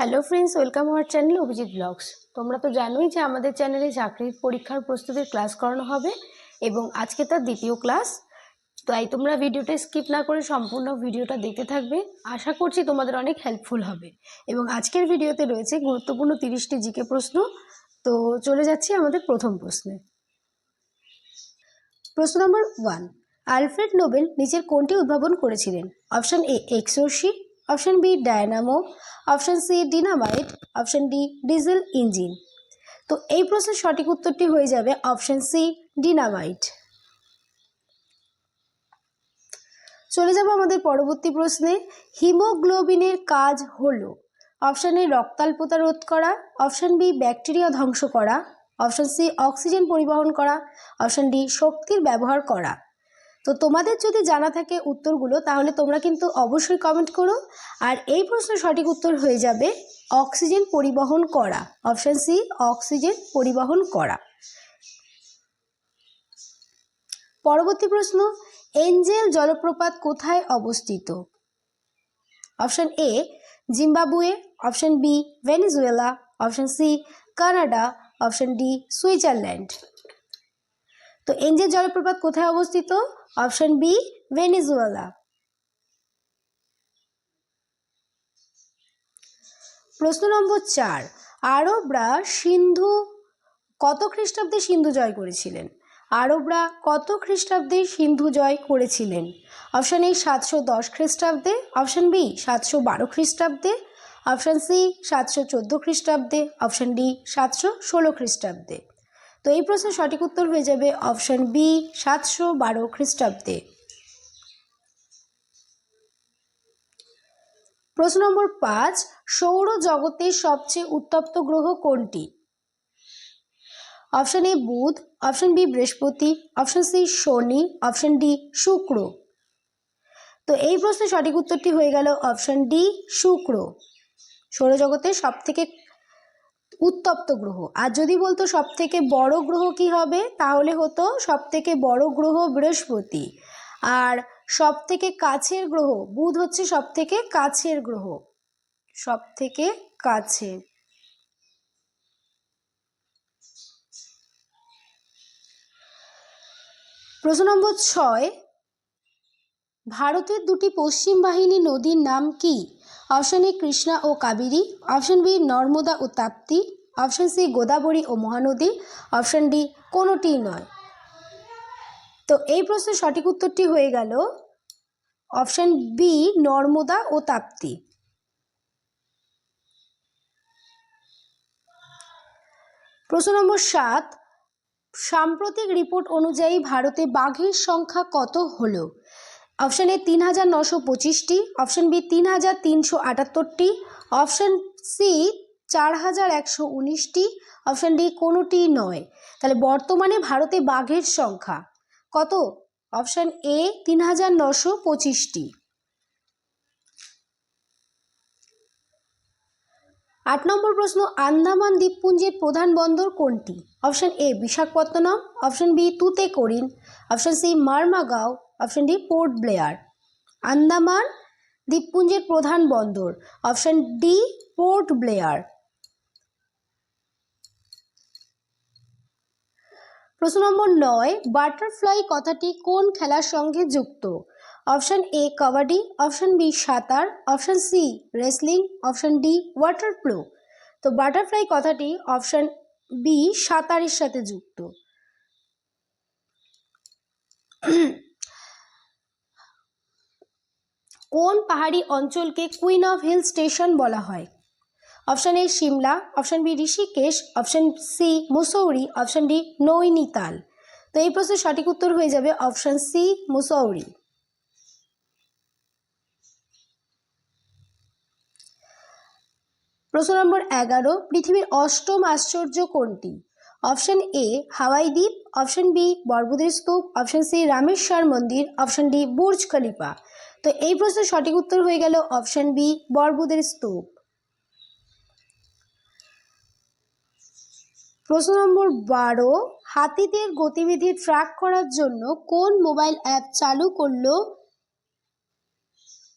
Hello friends welcome our channel Abhijit blogs তোমরা তো জানোই যে আমাদের চ্যানেলে চাকরির পরীক্ষার প্রস্তুতির ক্লাস করানো হবে এবং আজকে তার দ্বিতীয় ক্লাস তাই তোমরা ভিডিওটা স্কিপ না করে সম্পূর্ণ ভিডিওটা দেখতে থাকবে। আশা করছি তোমাদের অনেক হেল্পফুল হবে। এবং আজকের ভিডিওতে রয়েছে গুরুত্বপূর্ণ তিরিশটি জিকে প্রশ্ন। তো চলে যাচ্ছি আমাদের প্রথম প্রশ্নে। প্রশ্ন নম্বর ওয়ান আলফ্রেড নোবেল নিজের কোনটি উদ্ভাবন করেছিলেন? Option A এক্সোরশি option B, dynamo. Option C, dynamite. Option D, diesel engine. তো এই প্রশ্নের সঠিক উত্তরটি হয়ে যাবে অপশন সি, ডিনামাইট। চলে যাব আমাদের পরবর্তী প্রশ্নে। হিমোগ্লোবিনের কাজ হলো অপশন এ রক্তাল্পতা রোধ করা, অপশান বি, ব্যাকটেরিয়া ধ্বংস করা, অপশান সি, অক্সিজেন পরিবহন করা, অপশান ডি, শক্তির ব্যবহার করা। তো তোমাদের যদি জানা থাকে উত্তরগুলো, তাহলে তোমরা কিন্তু অবশ্যই কমেন্ট করো। আর এই প্রশ্নের সঠিক উত্তর হয়ে যাবে, অক্সিজেন পরিবহন করা। অপশান সি অক্সিজেন পরিবহন করা। পরবর্তী প্রশ্ন, এঞ্জেল জলপ্রপাত কোথায় অবস্থিত? Option A Zimbabwe. Option B Venezuela. Option C Canada. Option D Switzerland. তো এঞ্জেল জলপ্রপাত কোথায় অবস্থিত? Option B, Venezuela. প্রশ্ন নম্বর চার, আরবরা সিন্ধু কত খ্রিস্টাব্দে সিন্ধু জয় করেছিলেন? আরবরা কত খ্রিস্টাব্দে সিন্ধু জয় করেছিলেন? অপশান এ, সাতশো দশ খ্রিস্টাব্দে। অপশান বি, সাতশো বারো খ্রিস্টাব্দে। অপশান সি, সাতশো চোদ্দ খ্রিস্টাব্দে। অপশন ডি, সাতশো ষোলো খ্রিস্টাব্দে। তো এই প্রশ্নের সঠিক উত্তর হয়ে যাবে অপশন বি, সাতশো বারো খ্রিস্টাব্দে। প্রশ্ন নম্বর পাঁচ সৌরজগতের সবচেয়ে উত্তপ্ত গ্রহ কোনটি? অপশন এ বুধ, অপশন বি বৃহস্পতি, অপশন সি শনি, অপশন ডি শুক্র। তো এই প্রশ্নের সঠিক উত্তরটি হয়ে গেল অপশন ডি, শুক্র। সৌরজগতের সব থেকে উত্তপ্ত গ্রহ। আর যদি বলতো সব থেকে বড় গ্রহ কি হবে, তাহলে হতো সব থেকে বড় গ্রহ বৃহস্পতি। আর সব থেকে কাছের গ্রহ, বুধ হচ্ছে সব থেকে কাছের গ্রহ। সব থেকে কাছে প্রশ্ন নম্বর ছয়, ভারতের দুটি পশ্চিম বাহিনী নদীর নাম কি? অপশন এ কৃষ্ণা ও কাবেরী, অপশন বি নর্মদা ও তাপ্তি, অপশন সি গোদাবরী ও মহানদী, অপশন ডি কোনোটিই নয়। তো এই প্রশ্নের সঠিক উত্তরটি হয়ে গেল অপশন বি নর্মদা ও তাপ্তি। প্রশ্ন নম্বর সাত, সাম্প্রতিক রিপোর্ট অনুযায়ী ভারতে বাঘের সংখ্যা কত হলো? অপশন এ তিন হাজার নশো পঁচিশটি, অপশন বি তিন হাজার তিনশো আটাত্তরটি, অপশন সি চার হাজার একশো উনিশটি, অপশন ডি কোনোটি নয়। তাহলে বর্তমানে ভারতে বাঘের সংখ্যা কত? অপশন এ তিন হাজার নশো পঁচিশটি। আট নম্বর প্রশ্ন, আন্দামান দ্বীপপুঞ্জের প্রধান বন্দর কোনটি? Option A Visakhapatnam, option B Tuticorin option C Mormugao option D Port Blair Andaman দ্বীপপুঞ্জের প্রধান বন্দর অপশন ডি পোর্ট ব্লেয়ার প্রশ্ন নম্বর নয় বাটারফ্লাই কথাটি কোন খেলার সঙ্গে যুক্ত? Option A kabaddi. Option B সাঁতার. Option C wrestling option D water polo তো বাটারফ্লাই কথাটি অপশন বি সাঁতারের সাথে যুক্ত। কোন পাহাড়ি অঞ্চলকে কুইন অফ হিল স্টেশন বলা হয়? Option A Shimla, option B Rishikesh, option C Mussoorie, option D Nainital. তো এই প্রশ্নের সঠিক উত্তর হয়ে যাবে অপশন সি মুসৌরি। প্রশ্ন নম্বর এগারো, পৃথিবীর অষ্টম আশ্চর্য কোনটি? অপশন এ হাওয়াই দ্বীপ, অপশন বি বর্বদের স্তূপ, অপশন সি রামেশ্বর মন্দির, অপশন ডি বুর্জ খলিফা। তো এই প্রশ্নের সঠিক উত্তর হয়ে গেল অপশন বি, বর্বদের স্তূপ। প্রশ্ন নম্বর বারো, হাতিদের গতিবিধি ট্র্যাক করার জন্য কোন মোবাইল অ্যাপ চালু করল?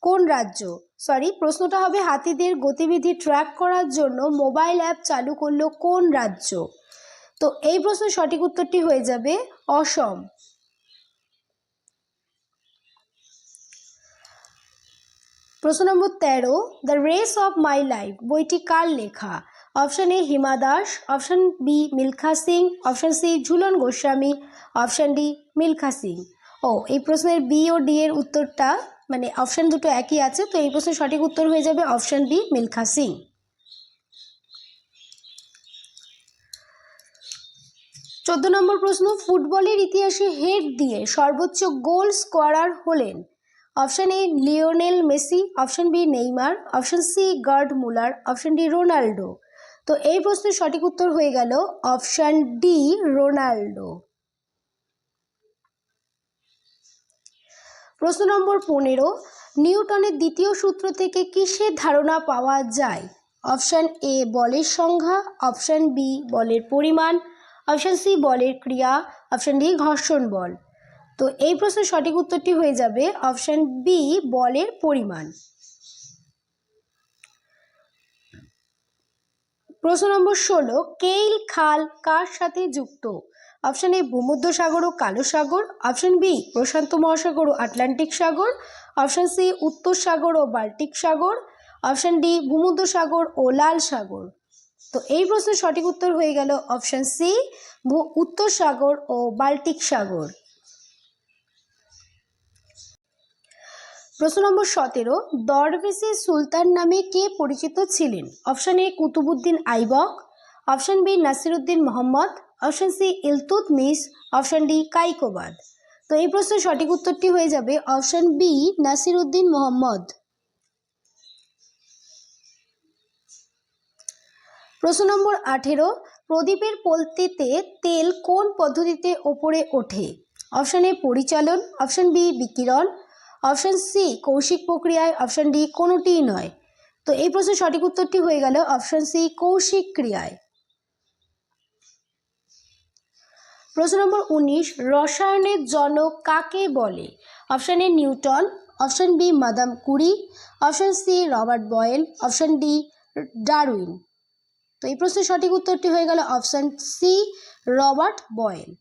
কোন রাজ্য? সরি প্রশ্নটা হবে হাতিদের গতিবিধি ট্র্যাক করার জন্য মোবাইল অ্যাপ চালু করল কোন রাজ্য? তো এই প্রশ্নের সঠিক উত্তরটি হয়ে যাবে অসম। প্রশ্ন নম্বর তেরো the race of my life বইটি কার লেখা? Option A Hima Das, option B Milkha Singh, option C Jhulan Goswami, option D Milkha Singh. ও, এই প্রশ্নের বি ও ডি এর উত্তরটা মানে অপশন দুটো একই আছে, তো এই প্রশ্নের সঠিক উত্তর হয়ে যাবে অপশন বি মিলখা সিং। চোদ্দ নম্বর প্রশ্ন, ফুটবলের ইতিহাসে হেড দিয়ে সর্বোচ্চ গোল স্কোয়ারার হলেন। Option A Lionel Messi option B Neymar option C Gerd Muller option D Ronaldo তো এই প্রশ্নের সঠিক উত্তর হয়ে গেল অপশন ডি, রোনাল্ডো। প্রশ্ন নম্বর পনেরো, নিউটনের দ্বিতীয় সূত্র থেকে কিসের ধারণা পাওয়া যায়? অপশন এ বলের সংখ্যা। অপশন বি বলের পরিমাণ। অপশন সি বলের ক্রিয়া। অপশন ডি ঘর্ষণ বল। তো এই প্রশ্নের সঠিক উত্তরটি হয়ে যাবে অপশান বি বলের পরিমাণ। প্রশ্ন নম্বর ষোলো, কেইল খাল কার সাথে যুক্ত? অপশান এ ভূমধ্য সাগর ও কালো সাগর। অপশন বি প্রশান্ত মহাসাগর ও আটলান্টিক সাগর। অপশন সি উত্তর সাগর ও বাল্টিক সাগর। অপশন ডি ভূমধ্য সাগর ও লাল সাগর। তো এই প্রশ্নের সঠিক উত্তর হয়ে গেল অপশন সি উত্তর সাগর ও বাল্টিক সাগর। প্রশ্ন নম্বর সতেরো, দরবেশি সুলতান নামে কে পরিচিত ছিলেন? Option A Qutbuddin Aibak, option B Nasiruddin Mohammad, option C Iltutmish option D Kaikobad. তো এই প্রশ্নের সঠিক উত্তরটি হয়ে যাবে অপশন বি নাসিরুদ্দিন মোহাম্মদ। প্রশ্ন নম্বর আঠেরো, প্রদীপের পলতিতে তেল কোন পদ্ধতিতে ওপরে ওঠে? অপশন এ পরিচালন, অপশন বি বিকিরণ অপশন সি, কৌশিক প্রক্রিয়ায়, অপশন ডি, কোনোটিই নয়। তো এই প্রশ্নের সঠিক উত্তরটি হয়ে গেল অপশন সি, কৌশিক ক্রিয়ায়। প্রশ্ন নম্বর উনিশ, রসায়নের জনক কাকে বলে? Option A, Newton, option B, Madame Curie, option C, Robert Boyle, option D, Darwin. তো এই প্রশ্নের সঠিক উত্তরটি হয়ে গেল অপশন সি, রবার্ট বয়েল।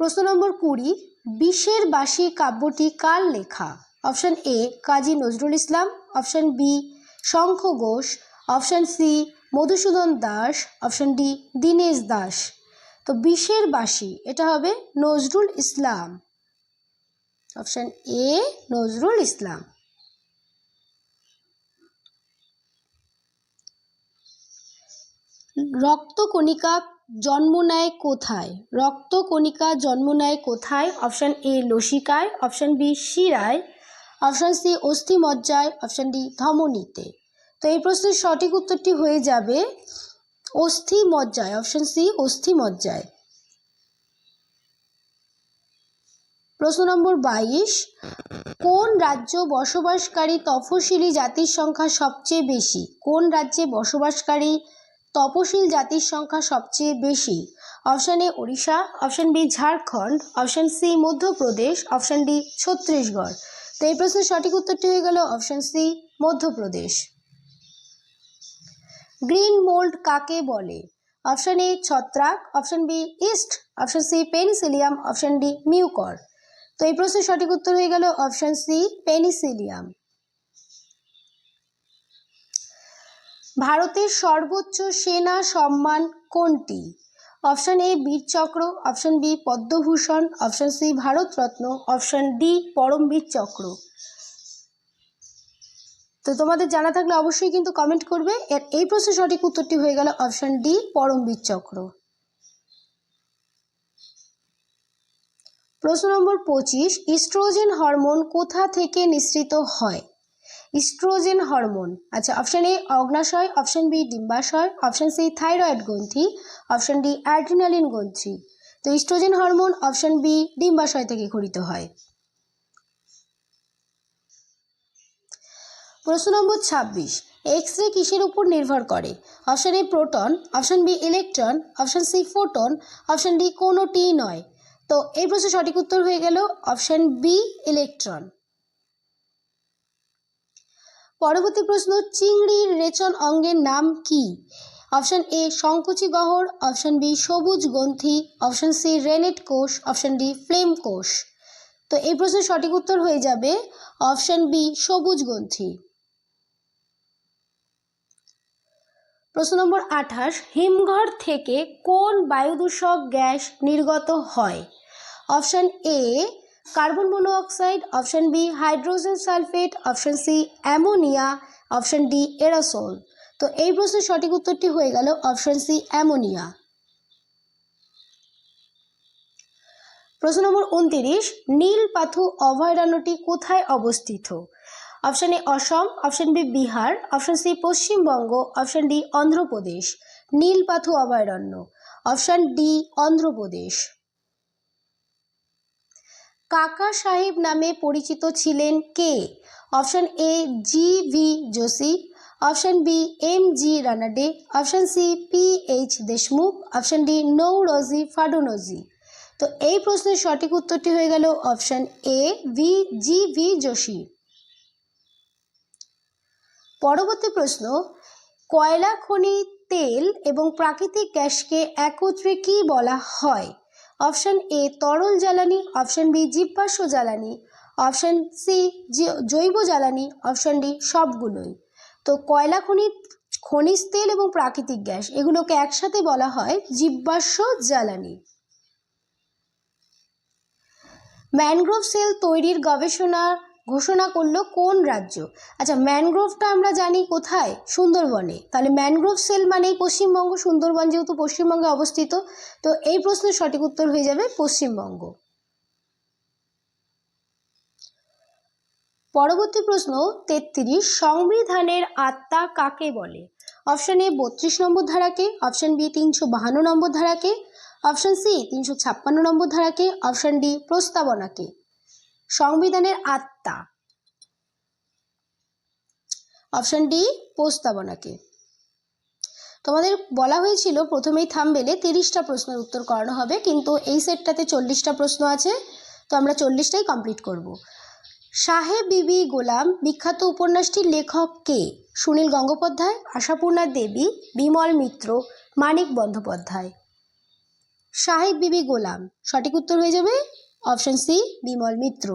প্রশ্ন নম্বর কুড়ি বিশের বাসী কাব্যটি কার লেখা? Option A Kazi Nazrul Islam. Option B Shankha Ghosh. Option C Madhusudan Das. Option D Dinesh Das. তো বিশের বাসী এটা হবে নজরুল ইসলাম। Option A Nazrul Islam. রক্তকণিকা জন্ম নেয় কোথায়? রক্তকণিকা জন্ম নেয় কোথায়? অপশান এ, লসিকায়। অপশান বি, শিরায়। অপশান সি অস্থি অস্থিমজ্জায়। Option D, ধমনীতে। তো এই প্রশ্নের সঠিক উত্তরটি হয়ে যাবে অস্থি অস্থিমজ্জায়। অপশান সি অস্থি অস্থিমজ্জায়। প্রশ্ন নম্বর বাইশ। কোন রাজ্য বসবাসকারী তফসিলি জাতির সংখ্যা সবচেয়ে বেশি? কোন রাজ্যে বসবাসকারী তপশিল জাতির সংখ্যা সবচেয়ে বেশি। Option A Odisha, option B Jharkhand, option C Madhya Pradesh, option D Chhattisgarh. তো এই প্রশ্নের সঠিক উত্তরটি হয়ে গেল option C Madhya Pradesh. Green mould কাকে বলে? অপশন এ ছত্রাক, option B yeast, option C penicillium, option D mucor. তো এই প্রশ্নের সঠিক উত্তর হয়ে গেল অপশন সি পেনিসিলিয়াম। ভারতের সর্বোচ্চ সেনা সম্মান কোনটি? Option A Vir Chakra option B Padma Bhushan, option C Bharat Ratna, option D Param Vir Chakra. তো তোমাদের জানা থাকলে অবশ্যই কিন্তু কমেন্ট করবে। এর এই প্রশ্নের সঠিক উত্তরটি হয়ে গেল অপশন ডি পরমবীর চক্র। প্রশ্ন নম্বর পঁচিশ, ইস্ট্রোজেন হরমোন কোথা থেকে নিঃসৃত হয়? Estrogen hormone. আচ্ছা অপশন এ অগ্নাশয় অপশন বি ডিম্বাশয় অপশন সি থাইরয়েড গ্রন্থি অপশন ডি অ্যাড্রিনালিন গ্রন্থি। তো ইস্ট্রোজেন হরমোন অপশন বি ডিম্বাশয় থেকে ঘটিত হয়। প্রশ্ন নম্বর ছাব্বিশ এক্স রে কিসের উপর নির্ভর করে? Option A proton option B electron option C photon option D কোনোটিই নয়। তো এই প্রশ্নের সঠিক উত্তর হয়ে গেল অপশন বি ইলেকট্রন পরবর্তী প্রশ্ন, চিংড়ির রেচন অঙ্গের নাম কি? অপশন এ সংকুচি গহর অপশন বি সবুজ গ্রন্থি। অপশন সি রেনেট কোষ। অপশন ডি ফ্লেম কোষ। তো এই প্রশ্নের সঠিক উত্তর হয়ে যাবে অপশন বি সবুজ গ্রন্থি। প্রশ্ন নম্বর আঠাশ, হিমঘর থেকে কোন বায়ুদূষক গ্যাস নির্গত হয়? Option A carbon monoxide option B hydrogen sulphate, option C ammonia, option D aerosol. তো এই প্রশ্নের সঠিক উত্তরটি হয়ে গেল অপশন সি অ্যামোনিয়া। প্রশ্ন নম্বর উনতিরিশ, নীল পাথু অভয়ারণ্যটি কোথায় অবস্থিত? Option A Assam, option B Bihar, option C Paschimbanga, option D Andhra Pradesh. Nelapattu অভয়ারণ্য, অপশন ডি অন্ধ্রপ্রদেশ। কাকা সাহেব নামে পরিচিত ছিলেন কে? Option A G V Joshi option B M G Ranade option C P H Deshmukh option D Naoroji Furdunji তো এই প্রশ্নের সঠিক উত্তরটি হয়ে গেল option A V G V Joshi পরবর্তী প্রশ্ন, কয়লা খনি, তেল এবং প্রাকৃতিক গ্যাসকে একত্রে কি বলা হয়? অপশন এ তরল জ্বালানি, অপশান বি জীবাশ্ম জ্বালানি, অপশন সি জৈব জ্বালানি, অপশান ডি সবগুলোই। তো কয়লা খনি খনিজ তেল এবং প্রাকৃতিক গ্যাস, এগুলোকে একসাথে বলা হয় জীবাশ্ম জ্বালানি। ম্যানগ্রোভ সেল তৈরির গবেষণা ঘোষণা করল কোন রাজ্য? আচ্ছা ম্যানগ্রোভটা আমরা জানি কোথায়? সুন্দরবনে। তাহলে ম্যানগ্রোভ সেল মানেই পশ্চিমবঙ্গ। সুন্দরবন যেহেতু পশ্চিমবঙ্গে অবস্থিত, তো এই প্রশ্নের সঠিক উত্তর হয়ে যাবে পশ্চিমবঙ্গ। পরবর্তী প্রশ্ন, তেত্রিশ, সংবিধানের আত্মা কাকে বলে? অপশন এ, বত্রিশ নম্বর ধারাকে, অপশন বি, তিনশো বাহান্ন নম্বর ধারাকে, অপশন সি, তিনশো ছাপ্পান্ন নম্বর ধারাকে, অপশন ডি, প্রস্তাবনাকে। সংবিধানের আত্মা। অপশন ডি প্রস্তাবনাকে। তোমাদের বলা হয়েছিল প্রথমেই থামবেলে তিরিশটা প্রশ্নের উত্তর করানো হবে, কিন্তু এই সেটটাতে চল্লিশটা প্রশ্ন আছে, তো আমরা চল্লিশটাই কমপ্লিট করব। সাহেব বিবি গোলাম, বিখ্যাত উপন্যাসটির লেখক কে? সুনীল গঙ্গোপাধ্যায়, আশাপূর্ণা দেবী, বিমল মিত্র, মানিক বন্দ্যোপাধ্যায়। সাহেব বিবি গোলাম, সঠিক উত্তর হয়ে যাবে অপশন সি বিমল মিত্র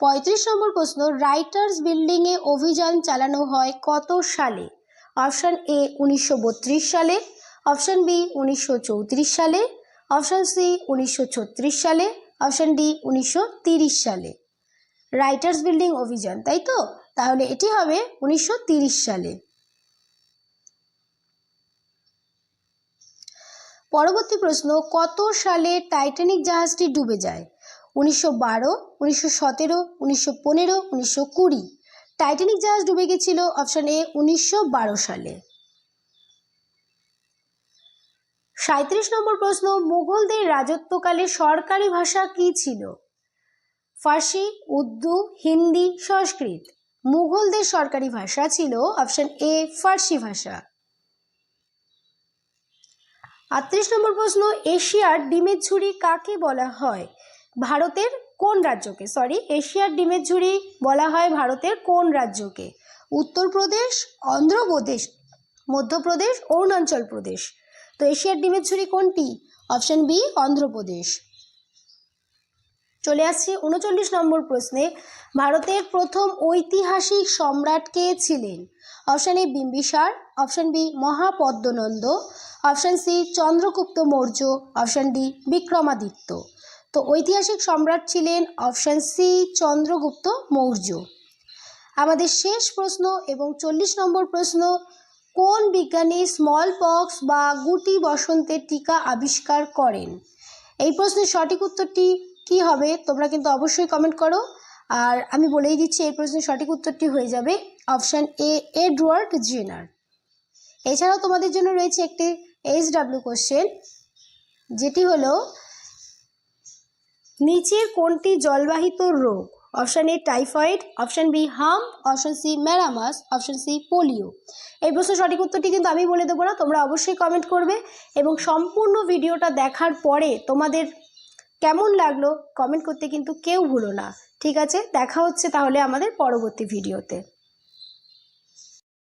পঁয়ত্রিশ নম্বর প্রশ্ন রাইটার্স বিল্ডিংয়ে অভিযান চালানো হয় কত সালে? অপশন এ উনিশশো বত্রিশ সালে। অপশন বি উনিশশো চৌত্রিশ সালে। অপশন সি উনিশশো ছত্রিশ সালে। অপশন ডি উনিশশো সালে। রাইটার্স বিল্ডিং অভিযান, তাই তো? তাহলে এটি হবে উনিশশো সালে। পরবর্তী প্রশ্ন, কত সালে টাইটানিক জাহাজটি ডুবে যায়? উনিশশো বারো, উনিশশো সতেরো, উনিশশো পনেরো, উনিশশো কুড়ি। টাইটানিক জাহাজ ডুবে গেছিল অপশন এ, উনিশশো বারো সালে। সাঁত্রিশ নম্বর প্রশ্ন, মুঘলদের রাজত্বকালে সরকারি ভাষা কি ছিল? ফার্সি, উর্দু, হিন্দি, সংস্কৃত। মুঘলদের সরকারি ভাষা ছিল অপশন এ, ফার্সি ভাষা। আটত্রিশ নম্বর প্রশ্ন, এশিয়ার ডিমের ঝুড়ি কাকে বলা হয়? ভারতের কোন রাজ্যকে? সরি এশিয়ার ডিমের ঝুড়ি বলা হয় ভারতের কোন রাজ্যকে? উত্তরপ্রদেশ, অন্ধ্রপ্রদেশ, মধ্যপ্রদেশ, অরুণাচল প্রদেশ। তো এশিয়ার ডিমের ঝুড়ি কোনটি? Option B Andhra Pradesh. চলে আসছি উনচল্লিশ নম্বর প্রশ্নে। ভারতের প্রথম ঐতিহাসিক সম্রাট কে ছিলেন? Option A Bimbisara. Option B Mahapadma Nanda. Option C, Chandragupta Maurya, option D, Vikramaditya. তো ঐতিহাসিক সম্রাট ছিলেন অপশান সি, চন্দ্রগুপ্ত মৌর্য। আমাদের শেষ প্রশ্ন এবং চল্লিশ নম্বর প্রশ্ন, কোন বিজ্ঞানী স্মল পক্স বা গুটি বসন্তের টিকা আবিষ্কার করেন? এই প্রশ্নের সঠিক উত্তরটি কি হবে তোমরা কিন্তু অবশ্যই কমেন্ট করো। আর আমি বলেই দিচ্ছি, এই প্রশ্নের সঠিক উত্তরটি হয়ে যাবে অপশান এ, এডওয়ার্ড জেনার। এছাড়াও তোমাদের জন্য রয়েছে একটি এইচ ডাব্লিউ কোশ্চেন যেটি হলো, নিচের কোনটি জলবাহিত রোগ? Option A typhoid option B হাম option C marasmus option C polio এই প্রশ্নের সঠিক উত্তরটি কিন্তু আমি বলে দেবো না, তোমরা অবশ্যই কমেন্ট করবে এবং সম্পূর্ণ ভিডিওটা দেখার পরে তোমাদের কেমন লাগল কমেন্ট করতে কিন্তু কেউ ভুলো না। ঠিক আছে, দেখা হচ্ছে তাহলে আমাদের পরবর্তী ভিডিওতে।